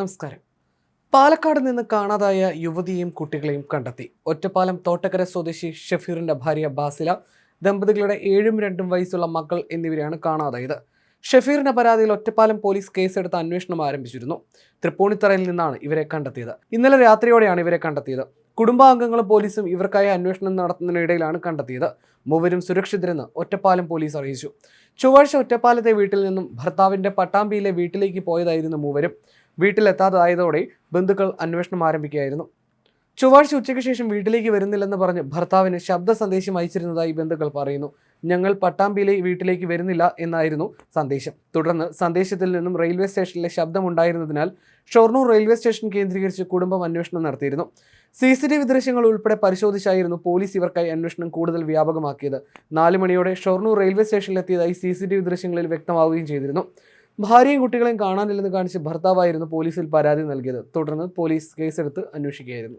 നമസ്കാരം. പാലക്കാട് നിന്ന് കാണാതായ യുവതിയെയും കുട്ടികളെയും കണ്ടെത്തി. ഒറ്റപ്പാലം തോട്ടക്കര സ്വദേശി ഷഫീറിന്റെ ഭാര്യ ബാസില ദമ്പതികളുടെ ഏഴും രണ്ടും വയസ്സുള്ള മക്കൾ എന്നിവരെയാണ് കാണാതായത്. ഷഫീറിന്റെ പരാതിയിൽ ഒറ്റപ്പാലം പോലീസ് കേസെടുത്ത് അന്വേഷണം ആരംഭിച്ചിരുന്നു. തൃപ്പൂണിത്തറയിൽ നിന്നാണ് ഇവരെ കണ്ടെത്തിയത്. ഇന്നലെ രാത്രിയോടെയാണ് ഇവരെ കണ്ടെത്തിയത്. കുടുംബാംഗങ്ങളും പോലീസും ഇവർക്കായി അന്വേഷണം നടത്തുന്നതിനിടയിലാണ് കണ്ടെത്തിയത്. മൂവരും സുരക്ഷിതരെന്ന് ഒറ്റപ്പാലം പോലീസ് അറിയിച്ചു. ചൊവ്വാഴ്ച ഒറ്റപ്പാലത്തെ വീട്ടിൽ നിന്നും ഭർത്താവിന്റെ പട്ടാമ്പിയിലെ വീട്ടിലേക്ക് പോയതായിരുന്നു മൂവരും. വീട്ടിലെത്താതായതോടെ ബന്ധുക്കൾ അന്വേഷണം ആരംഭിക്കുകയായിരുന്നു. ചൊവ്വാഴ്ച ഉച്ചയ്ക്ക് ശേഷം വീട്ടിലേക്ക് വരുന്നില്ലെന്ന് പറഞ്ഞ് ഭർത്താവിന് ശബ്ദ സന്ദേശം അയച്ചിരുന്നതായി ബന്ധുക്കൾ പറയുന്നു. ഞങ്ങൾ പട്ടാമ്പിയിലെ വീട്ടിലേക്ക് വരുന്നില്ല എന്നായിരുന്നു സന്ദേശം. തുടർന്ന് സന്ദേശത്തിൽ നിന്നും റെയിൽവേ സ്റ്റേഷനിലെ ശബ്ദമുണ്ടായിരുന്നതിനാൽ ഷൊർണൂർ റെയിൽവേ സ്റ്റേഷൻ കേന്ദ്രീകരിച്ച് കുടുംബം അന്വേഷണം നടത്തിയിരുന്നു. സി സി ടി വി ദൃശ്യങ്ങൾ ഉൾപ്പെടെ പരിശോധിച്ചായിരുന്നു പോലീസ് ഇവർക്കായി അന്വേഷണം കൂടുതൽ വ്യാപകമാക്കിയത്. നാല് മണിയോടെ ഷൊർണൂർ റെയിൽവേ സ്റ്റേഷനിലെത്തിയതായി സി സി ടി വി ദൃശ്യങ്ങളിൽ വ്യക്തമാവുകയും ചെയ്തിരുന്നു. ഭാര്യയും കുട്ടികളെയും കാണാനില്ലെന്ന് കാണിച്ച് ഭർത്താവായിരുന്നു പോലീസിൽ പരാതി നൽകിയത്. തുടർന്ന് പോലീസ് കേസെടുത്ത് അന്വേഷിക്കുകയായിരുന്നു.